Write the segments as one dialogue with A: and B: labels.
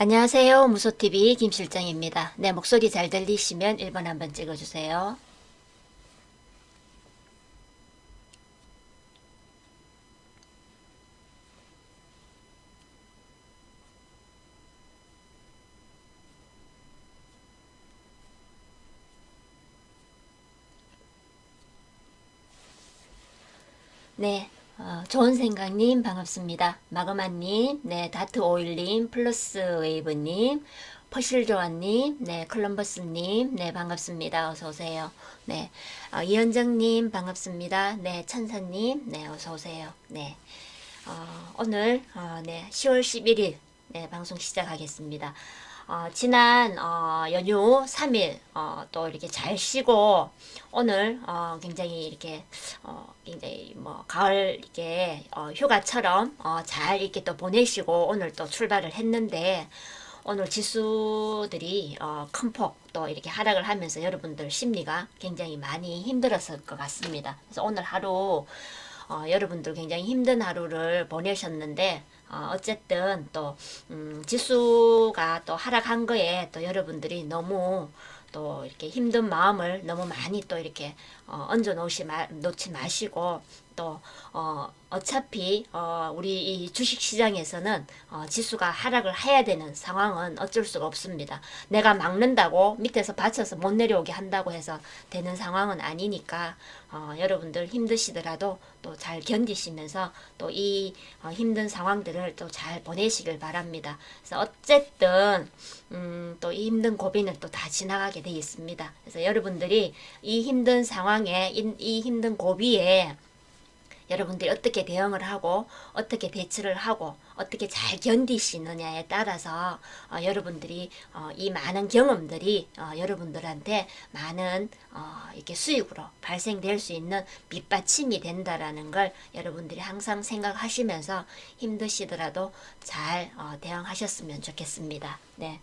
A: 안녕하세요. 무소TV 김실장입니다. 네, 목소리 잘 들리시면 1번 한번 찍어주세요. 네, 어, 좋은 생각님 반갑습니다. 마그마님, 네, 다트 오일님, 플러스 웨이브님, 퍼실조아님, 네, 컬럼버스님, 네, 반갑습니다. 어서 오세요. 네, 어, 이현정님 반갑습니다. 네, 천사님, 네, 어서 오세요. 네, 어, 오늘 어, 네, 10월 11일 네, 방송 시작하겠습니다. 어, 지난 어, 연휴 3일 어, 또 이렇게 잘 쉬고 오늘 어, 굉장히 이렇게 어, 굉장히 뭐 가을 이렇게 어, 휴가처럼 어, 잘 이렇게 또 보내시고 오늘 또 출발을 했는데 오늘 지수들이 어, 큰 폭 또 이렇게 하락을 하면서 여러분들 심리가 굉장히 많이 힘들었을 것 같습니다. 그래서 오늘 하루 어, 여러분들 굉장히 힘든 하루를 보내셨는데 어, 어쨌든 또 음, 지수가 또 하락한 거에 또 여러분들이 너무 또 이렇게 힘든 마음을 너무 많이 또 이렇게 어, 얹어 마, 놓지 마시고 또 어, 어차피 어, 우리 이 주식 시장에서는 어, 지수가 하락을 해야 되는 상황은 어쩔 수가 없습니다. 내가 막는다고 밑에서 받쳐서 못 내려오게 한다고 해서 되는 상황은 아니니까 어, 여러분들 힘드시더라도 또 잘 견디시면서 또이 어, 힘든 상황들을 또 잘 보내시길 바랍니다. 그래서 어쨌든 음, 또 이 힘든 고비는 또 다 지나가게 돼 있습니다. 그래서 여러분들이 이 힘든 상황에 이, 이 힘든 고비에 여러분들이 어떻게 대응을 하고 어떻게 대처를 하고 어떻게 잘 견디시느냐에 따라서 어, 여러분들이 어, 이 많은 경험들이 어, 여러분들한테 많은 어, 이렇게 수익으로 발생될 수 있는 밑받침이 된다라는 걸 여러분들이 항상 생각하시면서 힘드시더라도 잘 어, 대응하셨으면 좋겠습니다. 네.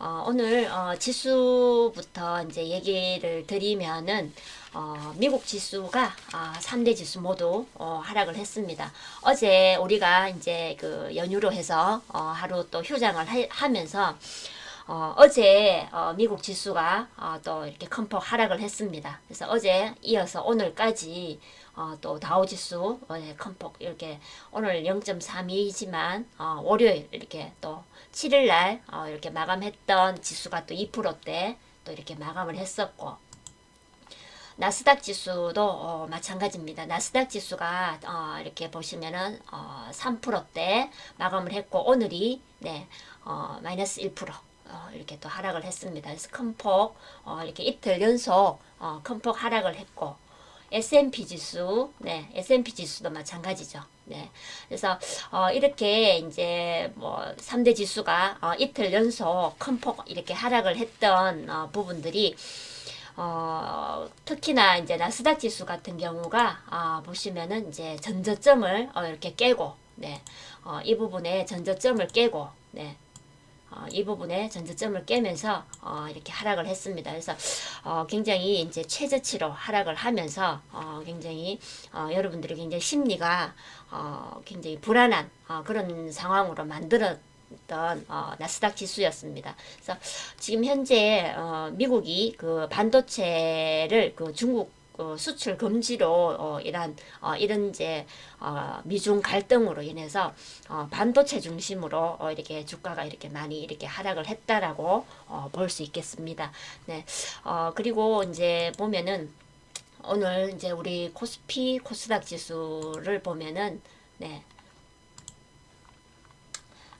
A: 어, 오늘 어, 지수부터 이제 얘기를 드리면은 어, 미국 지수가 아, 3대 지수 모두 어, 하락을 했습니다. 어제 우리가 이제 그 연휴로 해서 어, 하루 또 휴장을 하, 면서 어, 어제 어, 미국 지수가 어, 또 이렇게 큰 폭 하락을 했습니다. 그래서 어제 이어서 오늘까지 어, 또 다우지수 어제 큰폭 이렇게 오늘 0.32이지만 어, 월요일 이렇게 또 7일 날 어, 이렇게 마감했던 지수가 또 2%대 또 이렇게 마감을 했었고 나스닥 지수도 어, 마찬가지입니다. 나스닥 지수가 어, 이렇게 보시면은 어, 3%대 마감을 했고 오늘이 네 어, 마이너스 1% 어, 이렇게 또 하락을 했습니다. 그래서 큰폭 어, 이렇게 이틀 연속 어, 큰폭 하락을 했고 S&P 지수, 네, S&P 지수도 마찬가지죠. 네. 그래서, 어, 이렇게 이제 뭐, 3대 지수가, 어, 이틀 연속 큰 폭 이렇게 하락을 했던, 어, 부분들이, 어, 특히나 이제 나스닥 지수 같은 경우가, 아, 보시면은 이제 전저점을, 어, 이렇게 깨고, 네, 어, 이 부분에 전저점을 깨고, 네, 어, 이 부분에 전저점을 깨면서 어, 이렇게 하락을 했습니다. 그래서 어, 굉장히 이제 최저치로 하락을 하면서 어, 굉장히 어, 여러분들이 굉장히 심리가 어, 굉장히 불안한 어, 그런 상황으로 만들었 던 어, 나스닥 지수였습니다. 그래서 지금 현재 어, 미국이 그 반도체를 그 중국 어, 수출 금지로 어, 이런 어, 이런 이제 어, 미중 갈등으로 인해서 어, 반도체 중심으로 어, 이렇게 주가가 이렇게 많이 이렇게 하락을 했다라고 어, 볼 수 있겠습니다. 네, 어, 그리고 이제 보면은 오늘 이제 우리 코스피 코스닥 지수를 보면은 네.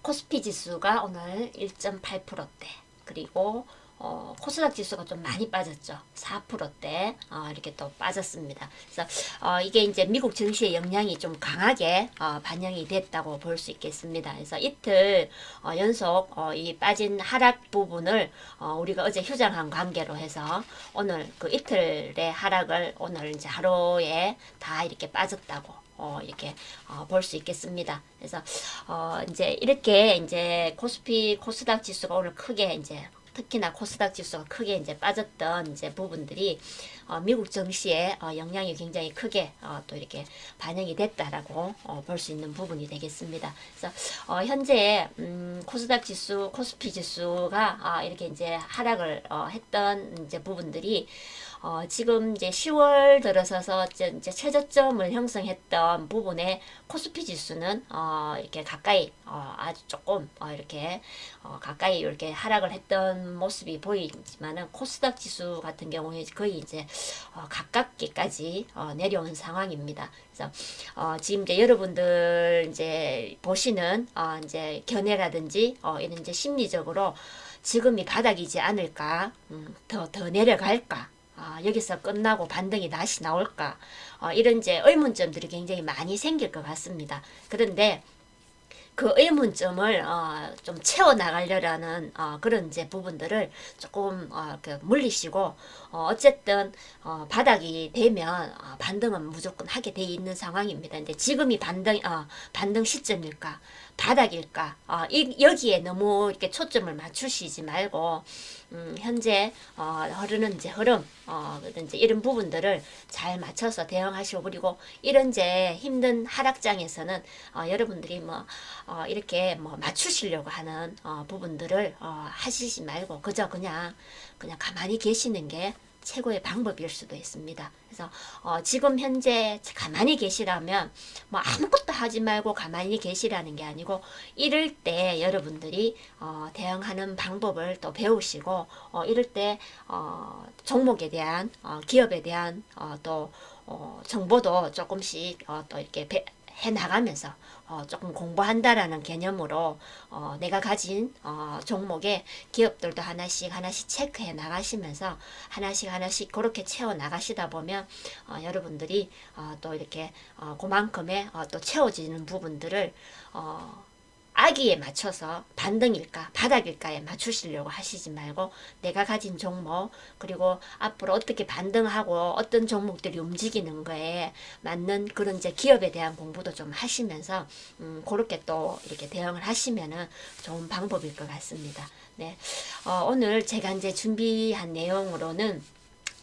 A: 코스피 지수가 오늘 1.8%대 그리고 어, 코스닥 지수가 좀 많이 빠졌죠. 4%대 어, 이렇게 또 빠졌습니다. 그래서 어, 이게 이제 미국 증시의 영향이 좀 강하게 어, 반영이 됐다고 볼 수 있겠습니다. 그래서 이틀 어, 연속 어, 이 빠진 하락 부분을 어, 우리가 어제 휴장한 관계로 해서 오늘 그 이틀의 하락을 오늘 이제 하루에 다 이렇게 빠졌다고 어, 이렇게 어, 볼 수 있겠습니다. 그래서 어, 이제 이렇게 이제 코스피 코스닥 지수가 오늘 크게 이제 특히나 코스닥 지수가 크게 이제 빠졌던 이제 부분들이 어, 미국 증시에 어, 영향이 굉장히 크게 어, 또 이렇게 반영이 됐다라고 어, 볼수 있는 부분이 되겠습니다. 그래서 어, 현재 음, 코스닥 지수, 코스피 지수가 아, 이렇게 이제 하락을 어, 했던 이제 부분들이 어, 지금 이제 10월 들어서서 이제, 이제 최저점을 형성했던 부분에 코스피 지수는 어, 이렇게 가까이 어, 아주 조금 어, 이렇게 어, 가까이 이렇게 하락을 했던 모습이 보이지만은 코스닥 지수 같은 경우에 거의 이제 어, 가깝게까지 어, 내려온 상황입니다. 그래서 어, 지금 이제 여러분들 이제 보시는 어, 이제 견해라든지 어, 이런 이제 심리적으로 지금이 바닥이지 않을까, 음, 더, 더 내려갈까, 아, 여기서 끝나고 반등이 다시 나올까, 어, 이런 이제 의문점들이 굉장히 많이 생길 것 같습니다. 그런데 그 의문점을 어, 좀 채워 나가려라는 어, 그런 이제 부분들을 조금 어, 그 물리시고 어, 어쨌든 어, 바닥이 되면 어, 반등은 무조건 하게 돼 있는 상황입니다. 근데 지금이 반등 어, 반등 시점일까 바닥일까 어, 이, 여기에 너무 이렇게 초점을 맞추시지 말고 음, 현재 어, 흐르는 이제 흐름 어, 이제 이런 부분들을 잘 맞춰서 대응하시고 그리고 이런 이제 힘든 하락장에서는 어, 여러분들이 뭐 어, 이렇게 뭐 맞추시려고 하는 어, 부분들을 어, 하시지 말고 그저 그냥 그냥 가만히 계시는 게 최고의 방법일 수도 있습니다. 그래서 어, 지금 현재 가만히 계시라면 뭐 아무것도 하지 말고 가만히 계시라는 게 아니고 이럴 때 여러분들이 어, 대응하는 방법을 또 배우시고 어, 이럴 때 어, 종목에 대한 어, 기업에 대한 어, 또 어, 정보도 조금씩 어, 또 이렇게 배, 해 나가면서 어, 조금 공부한다라는 개념으로 어, 내가 가진 어, 종목의 기업들도 하나씩 하나씩 체크해 나가시면서 하나씩 하나씩 그렇게 채워 나가시다 보면 어, 여러분들이 어, 또 이렇게 어, 그만큼의 어, 또 채워지는 부분들을 어, 아기에 맞춰서 반등일까 바닥일까에 맞추시려고 하시지 말고 내가 가진 종목 그리고 앞으로 어떻게 반등하고 어떤 종목들이 움직이는 거에 맞는 그런 이제 기업에 대한 공부도 좀 하시면서 음, 그렇게 또 이렇게 대응을 하시면은 좋은 방법일 것 같습니다. 네, 어, 오늘 제가 이제 준비한 내용으로는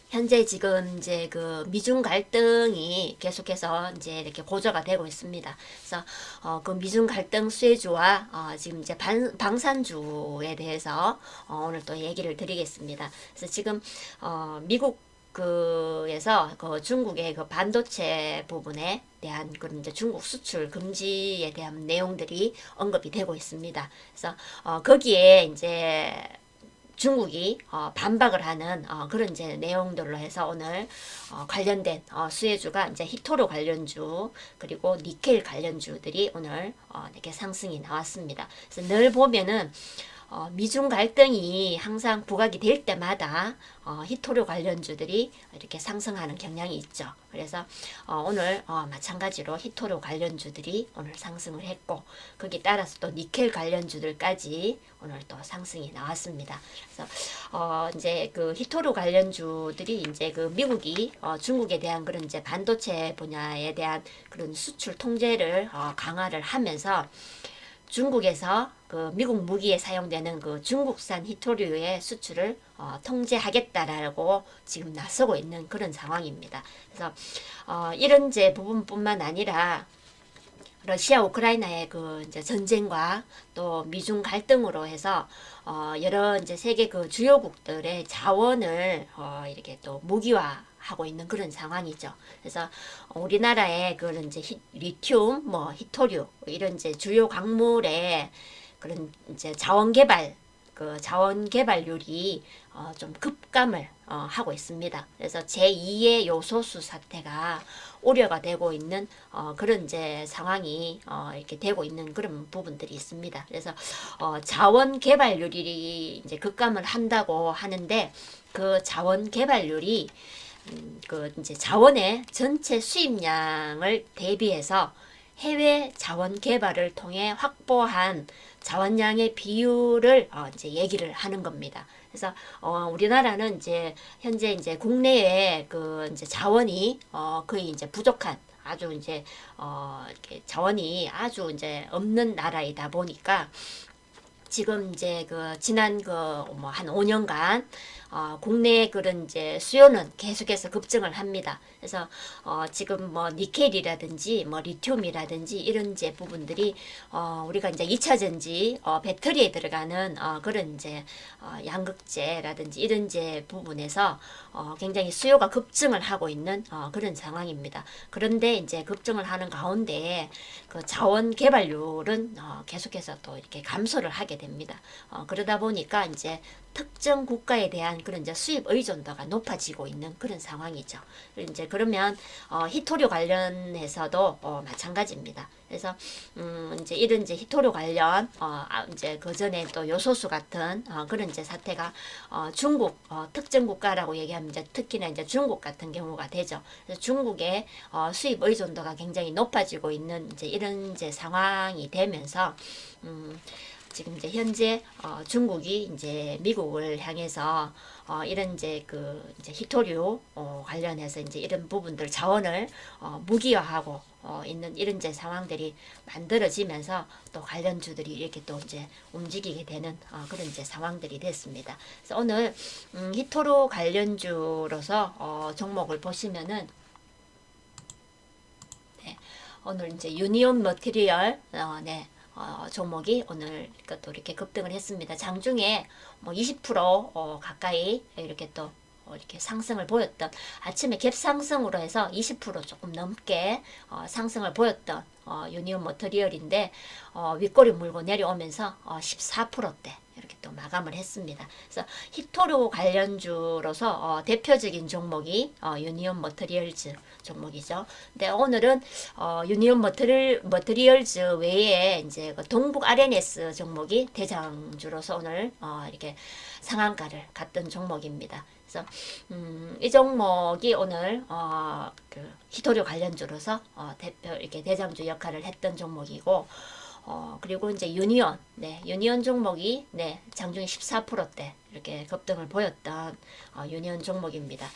A: 현재 지금 이제 그 미중 갈등이 계속해서 이제 이렇게 고조가 되고 있습니다. 그래서 어 그 미중 갈등 수혜주와 어 지금 이제 반, 방산주에 대해서 어 오늘 또 얘기를 드리겠습니다. 그래서 지금 어 미국 그에서 그 중국의 그 반도체 부분에 대한 그런 이제 중국 수출 금지에 대한 내용들이 언급이 되고 있습니다. 그래서 어 거기에 이제 중국이 어, 반박을 하는 어, 그런 이제 내용들로 해서 오늘 어, 관련된 어, 수혜주가 이제 히토로 관련주 그리고 니켈 관련주들이 오늘 어, 이렇게 상승이 나왔습니다. 그래서 늘 보면은 어, 미중 갈등이 항상 부각이 될 때마다 어, 히토류 관련주들이 이렇게 상승하는 경향이 있죠. 그래서 어, 오늘 어, 마찬가지로 히토류 관련주들이 오늘 상승을 했고 거기 따라서 또 니켈 관련주들까지 오늘 또 상승이 나왔습니다. 그래서 어, 이제 그 히토류 관련주들이 이제 그 미국이 어, 중국에 대한 그런 이제 반도체 분야에 대한 그런 수출 통제를 어, 강화를 하면서 중국에서 그 미국 무기에 사용되는 그 중국산 히토류의 수출을 어, 통제하겠다라고 지금 나서고 있는 그런 상황입니다. 그래서 어, 이런 제 부분뿐만 아니라 러시아 우크라이나의 그 이제 전쟁과 또 미중 갈등으로 해서 어 여러 이제 세계 그 주요국들의 자원을 어 이렇게 또 무기화 하고 있는 그런 상황이죠. 그래서 우리나라의 그런 이제 히, 리튬, 뭐 히토류 이런 이제 주요 광물의 그런 이제 자원 개발 그 자원 개발률이 어, 좀 급감을 어, 하고 있습니다. 그래서 제2의 요소수 사태가 우려가 되고 있는 어, 그런 이제 상황이 어, 이렇게 되고 있는 그런 부분들이 있습니다. 그래서 어, 자원 개발률이 이제 급감을 한다고 하는데 그 자원 개발률이 음, 그 이제 자원의 전체 수입량을 대비해서 해외 자원 개발을 통해 확보한 자원량의 비율을 어, 이제 얘기를 하는 겁니다. 그래서 어, 우리나라는 이제 현재 이제 국내에 그 이제 자원이 어, 거의 이제 부족한 아주 이제 어, 이렇게 자원이 아주 이제 없는 나라이다 보니까 지금 이제 그 지난 그 뭐 한 5년간 어, 국내 그런 이제 수요는 계속해서 급증을 합니다. 그래서 어, 지금 뭐 니켈이라든지 뭐 리튬이라든지 이런 이제 부분들이 어, 우리가 이제 2차 전지 어, 배터리에 들어가는 어, 그런 이제 어, 양극재라든지 이런 이제 부분에서 어, 굉장히 수요가 급증을 하고 있는 어, 그런 상황입니다. 그런데 이제 급증을 하는 가운데 그 자원 개발률은 어, 계속해서 또 이렇게 감소를 하게 됩니다. 어, 그러다 보니까 이제 특정 국가에 대한 그런 이제 수입 의존도가 높아지고 있는 그런 상황이죠. 이제 그러면 어, 히토류 관련해서도 어, 마찬가지입니다. 그래서 음, 이제 이런 이제 히토류 관련 어, 아, 이제 그 전에 또 요소수 같은 어, 그런 이제 사태가 어, 중국 어, 특정 국가라고 얘기하면 이제 특히나 이제 중국 같은 경우가 되죠. 그래서 중국의 어, 수입 의존도가 굉장히 높아지고 있는 이제 이런 이제 상황이 되면서 음, 지금 이제 현재 어, 중국이 이제 미국을 향해서 어, 이런 이제 그 이제 히토류 어, 관련해서 이제 이런 부분들 자원을 어, 무기화하고 어, 있는 이런 이제 상황들이 만들어지면서 또 관련주들이 이렇게 또 이제 움직이게 되는 어, 그런 이제 상황들이 됐습니다. 그래서 오늘 음, 히토류 관련주로서 어, 종목을 보시면은 네, 오늘 이제 유니온 머티리얼 어, 네. 어, 종목이 오늘 또 이렇게 급등을 했습니다. 장중에 뭐 20% 어, 가까이 이렇게 또 어, 이렇게 상승을 보였던 아침에 갭 상승으로 해서 20% 조금 넘게 어, 상승을 보였던 어, 유니온 머터리얼인데 어, 윗꼬리 물고 내려오면서 어, 14%대 이렇게 또 마감을 했습니다. 그래서 히토류 관련주로서 어, 대표적인 종목이 어, 유니온 머터리얼즈 종목이죠. 근데 오늘은 어, 유니온 머터리얼, 머터리얼즈 외에 이제 그 동북 RNS 종목이 대장주로서 오늘 어, 이렇게 상한가를 갔던 종목입니다. 그래서 음, 이 종목이 오늘 어, 그 히토류 관련주로서 어, 대표 이렇게 대장주 역할을 했던 종목이고 어, 그리고 이제 유니온, 네, 유니온 종목이, 네, 장중에 14%대 이렇게 급등을 보였던, 어, 유니온 종목입니다.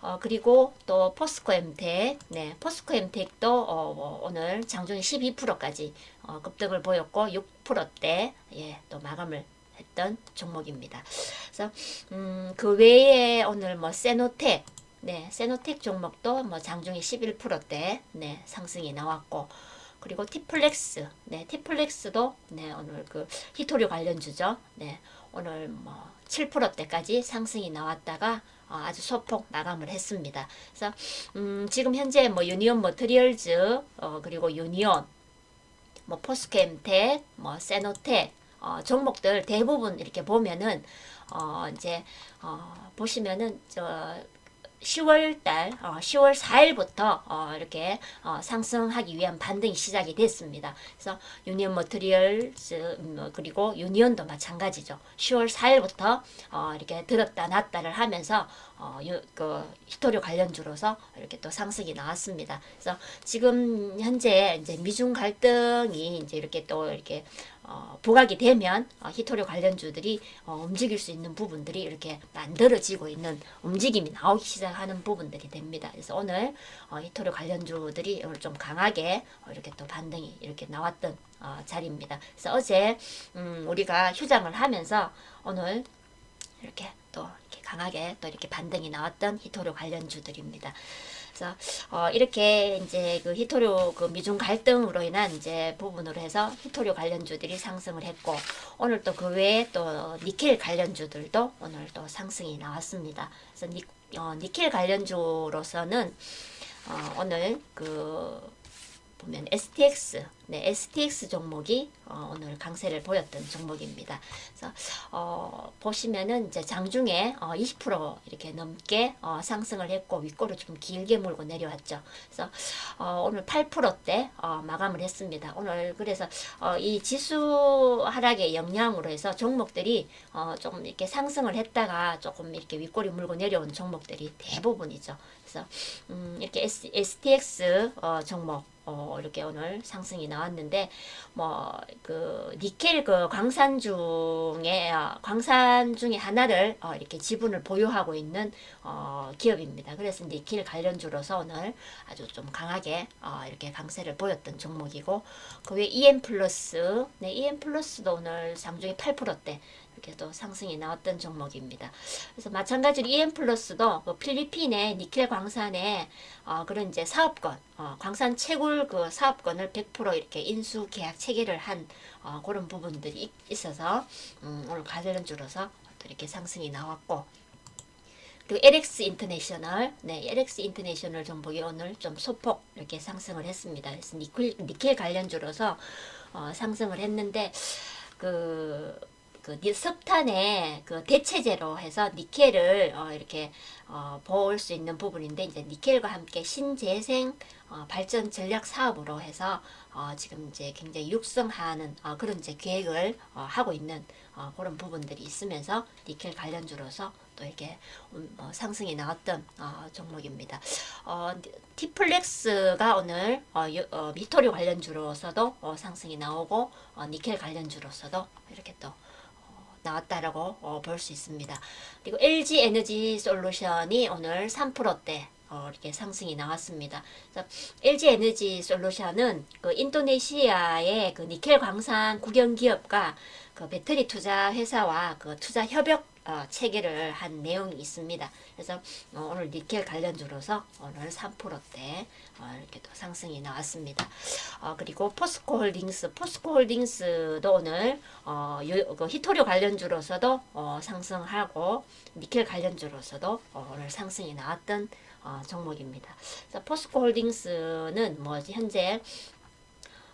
A: 어, 그리고 또 포스코 엠텍, 네, 포스코 엠텍도, 어, 뭐 오늘 장중에 12%까지, 어, 급등을 보였고, 6%대, 예, 또 마감을 했던 종목입니다. 그래서, 음, 그 외에 오늘 뭐, 세노텍, 네, 세노텍 종목도 뭐 장중에 11%대, 네, 상승이 나왔고, 그리고 티플렉스, 네, 티플렉스도 네, 오늘 그 히토류 관련주죠. 네, 오늘 뭐 7%대까지 상승이 나왔다가 어, 아주 소폭 마감을 했습니다. 그래서 음, 지금 현재 뭐 유니온 머트리얼즈 어, 그리고 유니온 뭐 포스캠텍, 뭐 세노텍 어, 종목들 대부분 이렇게 보면은 어, 이제 어, 보시면은 저 10월 달, 어, 10월 4일부터 어, 이렇게 어, 상승하기 위한 반등이 시작이 됐습니다. 그래서 유니온 머트리얼스 음, 그리고 유니온도 마찬가지죠. 10월 4일부터 어, 이렇게 들었다 놨다를 하면서 어, 유, 그 히토류 관련주로서 이렇게 또 상승이 나왔습니다. 그래서 지금 현재 이제 미중 갈등이 이제 이렇게 또 이렇게 어, 부각이 되면 어, 히토류 관련주들이 어, 움직일 수 있는 부분들이 이렇게 만들어지고 있는 움직임이 나오기 시작하는 부분들이 됩니다. 그래서 오늘 어, 히토류 관련주들이 오늘 좀 강하게 어, 이렇게 또 반등이 이렇게 나왔던 어, 자리입니다. 그래서 어제 음, 우리가 휴장을 하면서 오늘 이렇게 또 이렇게 강하게 또 이렇게 반등이 나왔던 히토류 관련주들입니다. 그래서 어 이렇게 이제 그 히토류 그 미중 갈등으로 인한 이제 부분으로 해서 히토류 관련주들이 상승을 했고 오늘 또 그 외에 또 니켈 관련주들도 오늘 또 상승이 나왔습니다. 그래서 니, 어, 니켈 관련주로서는 어, 오늘 그 보면 STX, 네, STX 종목이 어, 오늘 강세를 보였던 종목입니다. 그래서 어, 보시면은 이제 장중에 어, 20% 이렇게 넘게 어, 상승을 했고 윗골을 좀 길게 몰고 내려왔죠. 그래서 어, 오늘 8%대 어, 마감을 했습니다. 오늘 그래서 어, 이 지수 하락의 영향으로 해서 종목들이 어, 조금 이렇게 상승을 했다가 조금 이렇게 윗골이 물고 내려온 종목들이 대부분이죠. 그래서 음, 이렇게 S, STX 어, 종목 어, 이렇게 오늘 상승이 나왔는데 뭐 그 니켈 그 광산 중에 어, 광산 중에 하나를 어, 이렇게 지분을 보유하고 있는 어, 기업입니다. 그래서 니켈 관련주로서 오늘 아주 좀 강하게 어, 이렇게 강세를 보였던 종목이고 그 외 EM 플러스 네 EM 플러스도 오늘 장중에 8%대 이렇게 또 상승이 나왔던 종목입니다. 그래서 마찬가지로 EM 플러스도 그 필리핀의 니켈 광산에 어, 그런 이제 사업권, 어, 광산 채굴 그 사업권을 100% 이렇게 인수 계약 체결을 한 어, 그런 부분들이 있- 있어서 음, 오늘 관련주로서 또 이렇게 상승이 나왔고 그리고 LX 인터내셔널, 네, LX 인터내셔널 종목이 오늘 좀 소폭 이렇게 상승을 했습니다. 그래서 니켈, 니켈 관련주로서 어, 상승을 했는데 그, 그 니- 석탄의 그 대체제로 해서 니켈을 어, 이렇게 어, 보올 수 있는 부분인데 이제 니켈과 함께 신재생 어, 발전 전략 사업으로 해서 어, 지금 이제 굉장히 육성하는 어, 그런 이제 계획을 어, 하고 있는 어, 그런 부분들이 있으면서 니켈 관련주로서 또 이렇게 음, 어, 상승이 나왔던 어, 종목입니다. 어, 티플렉스가 오늘 어, 요- 어, 미토류 관련주로서도 어, 상승이 나오고 어, 니켈 관련주로서도 이렇게 또 어, 나왔다라고 어, 볼 수 있습니다. 그리고 LG 에너지 솔루션이 오늘 3%대 어, 이렇게 상승이 나왔습니다. 그래서 LG 에너지 솔루션은 그 인도네시아의 그 니켈 광산 국영 기업과 그 배터리 투자 회사와 그 투자 협약 어, 체결을 한 내용이 있습니다. 그래서 어, 오늘 니켈 관련주로서 오늘 3%대 어, 이렇게 또 상승이 나왔습니다. 어, 그리고 포스코 홀딩스, 포스코 홀딩스도 오늘 어, 요, 그 히토류 관련주로서도 어, 상승하고 니켈 관련주로서도 어, 오늘 상승이 나왔던 어, 종목입니다. 포스코 홀딩스는 뭐 현재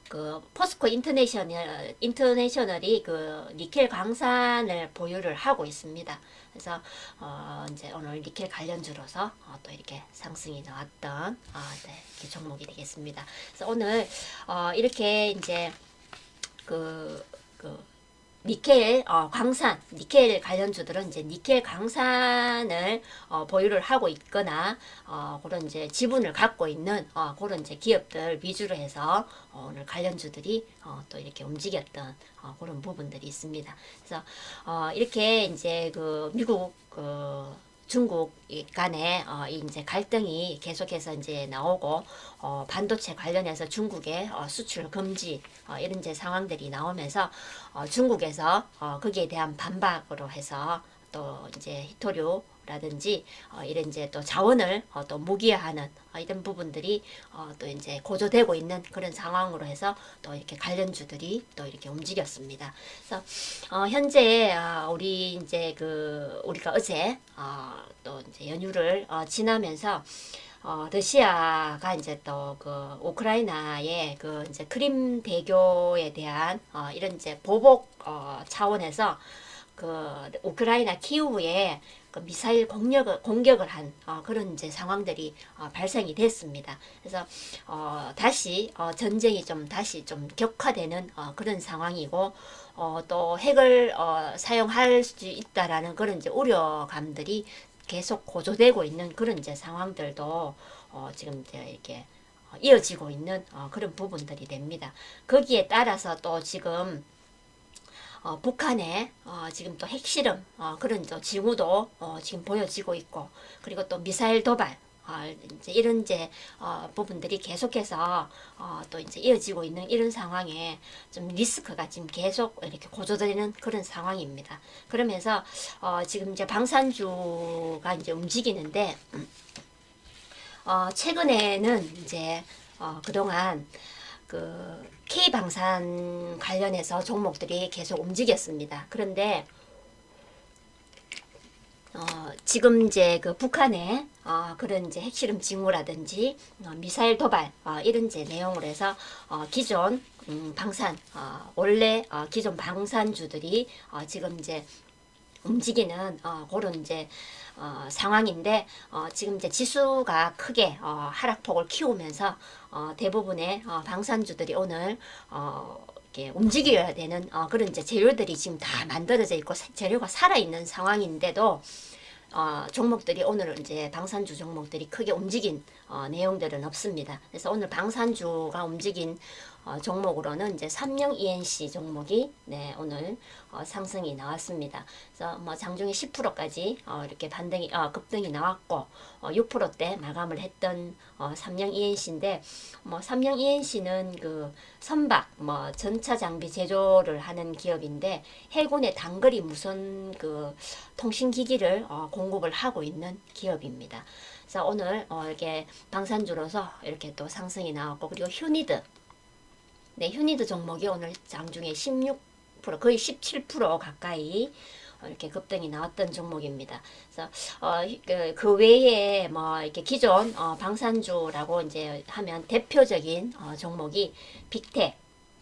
A: 그 포스코 인터내셔널 인터내셔널이 그 니켈 광산을 보유를 하고 있습니다. 그래서 어 이제 오늘 니켈 관련주로서 어, 또 이렇게 상승이 나왔던 아, 네, 종목이 되겠습니다. 그래서 오늘 어 이렇게 이제 그, 그 니켈 어, 광산, 니켈 관련주들은 이제 니켈 광산을 어, 보유를 하고 있거나 어, 그런 이제 지분을 갖고 있는 어, 그런 이제 기업들 위주로 해서 어, 오늘 관련주들이 어, 또 이렇게 움직였던 어, 그런 부분들이 있습니다. 그래서 어, 이렇게 이제 그 미국 그 중국 간에 어, 이 이제 갈등이 계속해서 이제 나오고 어, 반도체 관련해서 중국의 어, 수출 금지 어, 이런 이제 상황들이 나오면서 어, 중국에서 어, 거기에 대한 반박으로 해서 또 이제 히토류 라든지 어, 이런 이제 또 자원을 어, 또 무기화하는 어, 이런 부분들이 어, 또 이제 고조되고 있는 그런 상황으로 해서 또 이렇게 관련주들이 또 이렇게 움직였습니다. 그래서 어, 현재 어, 우리 이제 그 우리가 어제 어, 또 이제 연휴를 어, 지나면서 어, 러시아가 이제 또 그 우크라이나의 그 이제 크림 대교에 대한 어, 이런 이제 보복 어, 차원에서 그 우크라이나 키우에 그 미사일 공격을 공격을 한 어, 그런 이제 상황들이 어, 발생이 됐습니다. 그래서 어, 다시 어, 전쟁이 좀 다시 좀 격화되는 어, 그런 상황이고 어, 또 핵을 어, 사용할 수 있다라는 그런 이제 우려감들이 계속 고조되고 있는 그런 이제 상황들도 어, 지금 이제 이렇게 어, 이어지고 있는 어, 그런 부분들이 됩니다. 거기에 따라서 또 지금 어, 북한의 어, 지금 또 핵실험 어, 그런 또 징후도 어, 지금 보여지고 있고 그리고 또 미사일 도발 어, 이제 이런 이제 어, 부분들이 계속해서 어, 또 이제 이어지고 있는 이런 상황에 좀 리스크가 지금 계속 이렇게 고조되는 그런 상황입니다. 그러면서 어, 지금 이제 방산주가 이제 움직이는데 어, 최근에는 이제 어, 그동안 그 K 방산 관련해서 종목들이 계속 움직였습니다. 그런데 어, 지금 이제 그 북한의 어, 그런 이제 핵실험 징후라든지 어, 미사일 도발 어, 이런 이제 내용으로 해서 어, 기존 음, 방산 어, 원래 어, 기존 방산주들이 어, 지금 이제 움직이는 어, 그런 이제 어, 상황인데 어, 지금 이제 지수가 크게 어, 하락폭을 키우면서 어, 대부분의 어, 방산주들이 오늘 어, 이렇게 움직여야 되는 어, 그런 이제 재료들이 지금 다 만들어져 있고 사- 재료가 살아 있는 상황인데도 어, 종목들이 오늘은 이제 방산주 종목들이 크게 움직인 어, 내용들은 없습니다. 그래서 오늘 방산주가 움직인 어, 종목으로는 이제 삼령 ENC 종목이 네, 오늘 어, 상승이 나왔습니다. 그래서 뭐 장중에 10%까지 어, 이렇게 반등이 어, 급등이 나왔고 어, 6%대 마감을 했던 어, 삼령 ENC인데 뭐 삼령 ENC는 그 선박 뭐 전차 장비 제조를 하는 기업인데 해군의 단거리 무선 그 통신 기기를 어, 공급을 하고 있는 기업입니다. 그래서 오늘 어, 이렇게 방산주로서 이렇게 또 상승이 나왔고 그리고 휴니드 네, 휴니드 종목이 오늘 장중에 16% 거의 17% 가까이 어, 이렇게 급등이 나왔던 종목입니다. 그래서 어, 그, 그 외에 뭐 이렇게 기존 어, 방산주라고 이제 하면 대표적인 어, 종목이 빅텍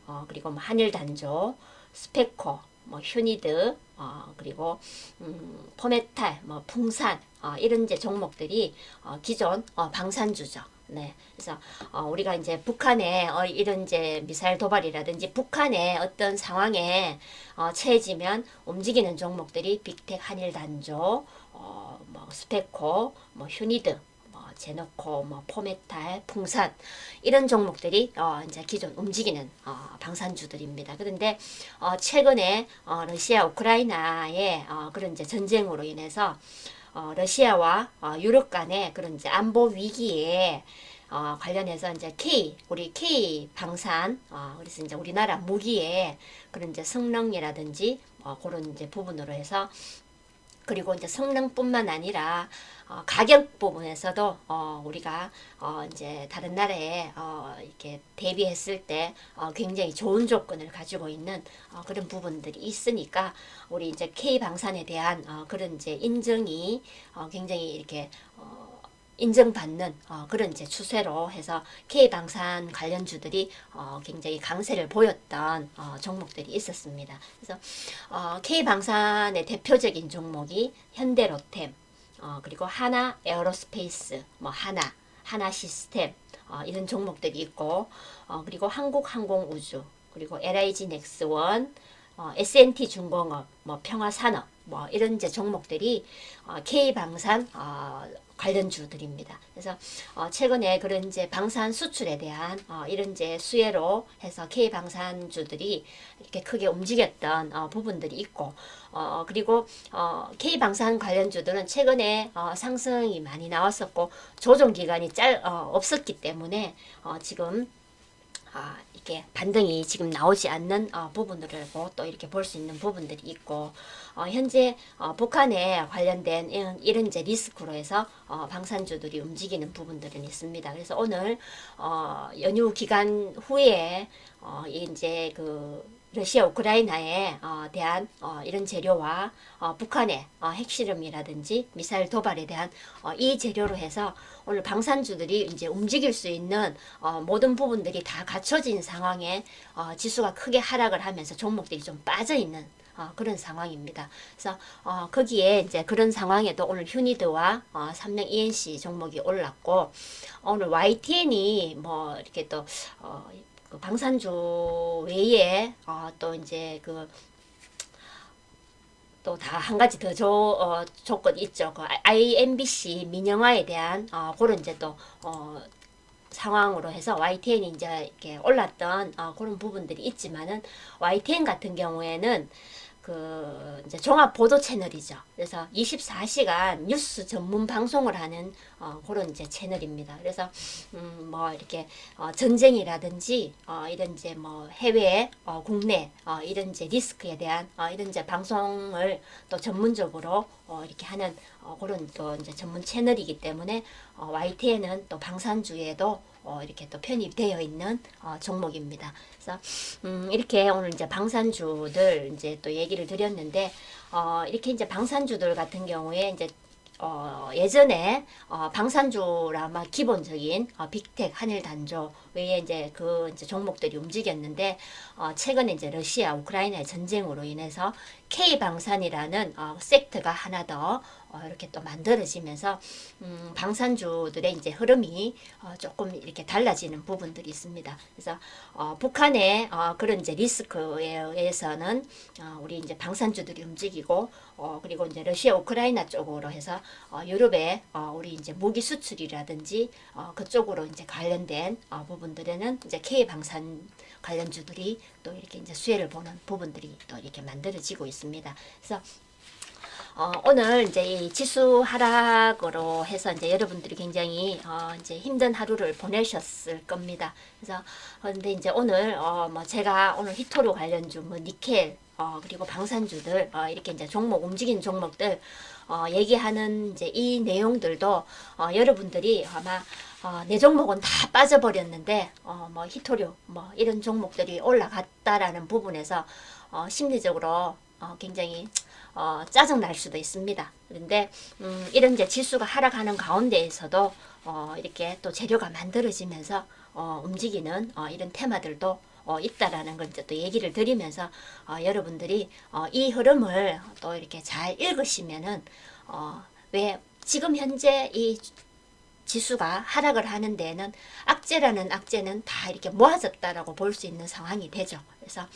A: 어, 그리고 뭐 한일단조, 스페코, 뭐 휴니드, 어, 그리고 음, 포메탈, 뭐 풍산 어, 이런 이제 종목들이 어, 기존 어, 방산주죠. 네, 그래서 어, 우리가 이제 북한의 어, 이런 이제 미사일 도발이라든지 북한의 어떤 상황에 어, 처해지면 움직이는 종목들이 빅텍, 한일 단조, 어, 뭐 스페코, 뭐 휴니드, 뭐 제노코, 뭐 포메탈, 풍산 이런 종목들이 어, 이제 기존 움직이는 어, 방산주들입니다. 그런데 어, 최근에 어, 러시아 우크라이나의 어, 그런 이제 전쟁으로 인해서 어, 러시아와 어, 유럽 간의 그런 이제 안보 위기에 어, 관련해서 이제 K 우리 K 방산 어, 그래서 이제 우리나라 무기의 그런 이제 성능이라든지 어, 그런 이제 부분으로 해서 그리고 이제 성능뿐만 아니라 어, 가격 부분에서도 어, 우리가 어, 이제 다른 나라에 어, 이렇게 대비했을 때 어, 굉장히 좋은 조건을 가지고 있는 어, 그런 부분들이 있으니까 우리 이제 K 방산에 대한 어, 그런 이제 인정이 어, 굉장히 이렇게 어, 인정받는 어, 그런 이제 추세로 해서 K 방산 관련주들이 어, 굉장히 강세를 보였던 어, 종목들이 있었습니다. 그래서 어, K 방산의 대표적인 종목이 현대로템, 어, 그리고 하나 에어로스페이스, 뭐 하나, 하나 시스템 어, 이런 종목들이 있고 어, 그리고 한국항공우주, 그리고 LIG 넥스원, 어, S&T 중공업, 뭐 평화산업, 뭐 이런 이제 종목들이 어, K 방산 어, 관련 주들입니다. 그래서 어, 최근에 그런 이제 방산 수출에 대한 어, 이런 이제 수혜로 해서 K 방산주들이 이렇게 크게 움직였던 어, 부분들이 있고 어, 그리고 어, K 방산 관련주들은 최근에 어, 상승이 많이 나왔었고 조정 기간이 짤 어, 없었기 때문에 어, 지금 아, 이렇게 반등이 지금 나오지 않는 어, 부분들이고 또 이렇게 볼 수 있는 부분들이 있고 어, 현재 어, 북한에 관련된 이런, 이런 이제 리스크로 해서 어, 방산주들이 움직이는 부분들은 있습니다. 그래서 오늘 어, 연휴 기간 후에 어, 이제 그 러시아 우크라이나에 어, 대한 어, 이런 재료와 어, 북한의 어, 핵실험이라든지 미사일 도발에 대한 어, 이 재료로 해서 오늘 방산주들이 이제 움직일 수 있는 어, 모든 부분들이 다 갖춰진 상황에 어, 지수가 크게 하락을 하면서 종목들이 좀 빠져 있는 어, 그런 상황입니다. 그래서 어, 거기에 이제 그런 상황에도 오늘 휴니드와 어, 삼명 ENC 종목이 올랐고 오늘 YTN이 뭐 이렇게 또 어, 그 방산주 외에 어, 또 이제 그 또 다 한 가지 더 조, 어, 조건이 있죠. 그 IMBC 민영화에 대한 어, 그런 이제 또 어, 상황으로 해서 YTN이 이제 이렇게 올랐던 어, 그런 부분들이 있지만은 YTN 같은 경우에는 그 이제 종합 보도 채널이죠. 그래서 24시간 뉴스 전문 방송을 하는 어, 그런 이제 채널입니다. 그래서 음, 뭐 이렇게 어, 전쟁이라든지 어, 이런 이제 뭐 해외, 어, 국내 어, 이런 이제 리스크에 대한 어, 이런 이제 방송을 또 전문적으로 어, 이렇게 하는 어, 그런 또 이제 전문 채널이기 때문에 어, YTN은 또 방산주에도 어, 이렇게 또 편입되어 있는 어, 종목입니다. 그래서 음, 이렇게 오늘 이제 방산주들 이제 또 얘기를 드렸는데 어, 이렇게 이제 방산주들 같은 경우에 이제 어, 예전에 어, 방산주라마 기본적인 어, 빅텍 한일 단조 외에 이제 그 이제 종목들이 움직였는데 어, 최근에 이제 러시아 우크라이나의 전쟁으로 인해서 K 방산이라는 어, 섹터가 하나 더 어, 이렇게 또 만들어지면서 음, 방산주들의 이제 흐름이 어, 조금 이렇게 달라지는 부분들이 있습니다. 그래서 어, 북한의 어, 그런 이제 리스크에 의해서는 어, 우리 이제 방산주들이 움직이고 어, 그리고 이제 러시아 우크라이나 쪽으로 해서 어, 유럽에 어, 우리 이제 무기 수출이라든지 어, 그쪽으로 이제 관련된 어, 부분들에는 이제 K 방산 관련주들이 또 이렇게 이제 수혜를 보는 부분들이 또 이렇게 만들어지고 있습니다. 그래서 어, 오늘 이제 이 지수 하락으로 해서 이제 여러분들이 굉장히 어, 이제 힘든 하루를 보내셨을 겁니다. 그래서 어, 근데 이제 오늘 어, 뭐 제가 오늘 히토류 관련주, 뭐 니켈, 어, 그리고 방산주들 어, 이렇게 이제 종목 움직이는 종목들 어, 얘기하는 이제 이 내용들도 어, 여러분들이 아마 어, 내 종목은 다 빠져버렸는데 어, 뭐 히토류 뭐 이런 종목들이 올라갔다라는 부분에서 어, 심리적으로 어, 굉장히 어, 짜증 날 수도 있습니다. 그런데 음, 이런 이제 지수가 하락하는 가운데에서도 어, 이렇게 또 재료가 만들어지면서 어, 움직이는 어, 이런 테마들도 어, 있다라는 걸 이제 또 얘기를 드리면서 어, 여러분들이 어, 이 흐름을 또 이렇게 잘 읽으시면은 어, 왜 지금 현재 이 지수가 하락을 하는 데에는 악재라는 악재는 다 이렇게 모아졌다라고 볼 수 있는 상황이 되죠. 그래서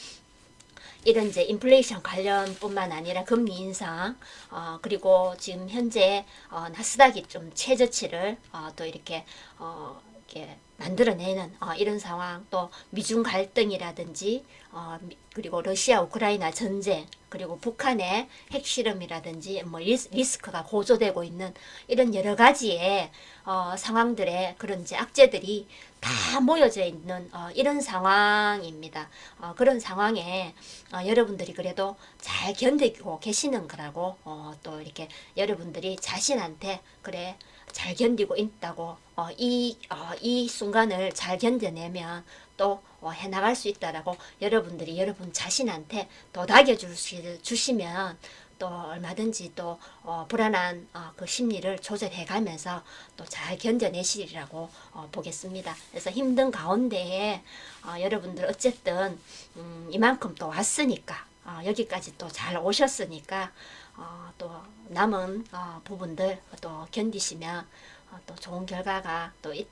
A: 이런 이제 인플레이션 관련뿐만 아니라 금리 인상 어, 그리고 지금 현재 어, 나스닥이 좀 최저치를 어, 또 이렇게 어, 이렇게 만들어내는 어, 이런 상황 또 미중 갈등이라든지 어, 미- 그리고 러시아 우크라이나 전쟁 그리고 북한의 핵실험이라든지 뭐 리스, 리스크가 고조되고 있는 이런 여러 가지의 어, 상황들의 그런 이제 악재들이 다 모여져 있는 어, 이런 상황입니다. 어, 그런 상황에 어, 여러분들이 그래도 잘 견디고 계시는 거라고 어, 또 이렇게 여러분들이 자신한테 그래 잘 견디고 있다고 어, 이, 어, 이 순간을 잘 견뎌내면 또 어, 해나갈 수 있다라고 여러분들이 여러분 자신한테 도닥여 주시, 주시면 또 얼마든지 또 어, 불안한 어, 그 심리를 조절해 가면서 또 잘 견뎌내시리라고 어, 보겠습니다. 그래서 힘든 가운데에 어, 여러분들 어쨌든 음, 이만큼 또 왔으니까 어, 여기까지 또 잘 오셨으니까 어, 또 남은 어, 부분들 또 견디시면 어, 또 좋은 결과가 또 있,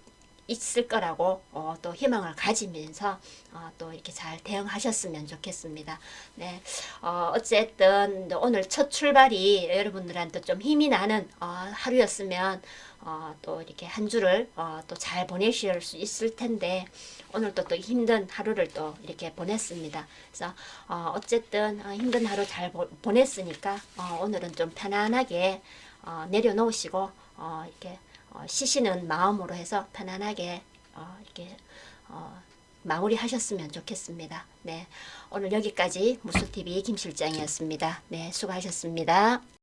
A: 있을 거라고 어, 또 희망을 가지면서 어, 또 이렇게 잘 대응하셨으면 좋겠습니다. 네, 어, 어쨌든 오늘 첫 출발이 여러분들한테 좀 힘이 나는 어, 하루였으면 어, 또 이렇게 한 주를 어, 또 잘 보내실 수 있을 텐데 오늘도 또 힘든 하루를 또 이렇게 보냈습니다. 그래서 어, 어쨌든 어, 힘든 하루 잘 보, 보냈으니까 어, 오늘은 좀 편안하게 어, 내려놓으시고 어, 이렇게 어, 쉬시는 마음으로 해서 편안하게 어, 이렇게 어, 마무리하셨으면 좋겠습니다. 네, 오늘 여기까지 무수TV 김 실장이었습니다. 네, 수고하셨습니다.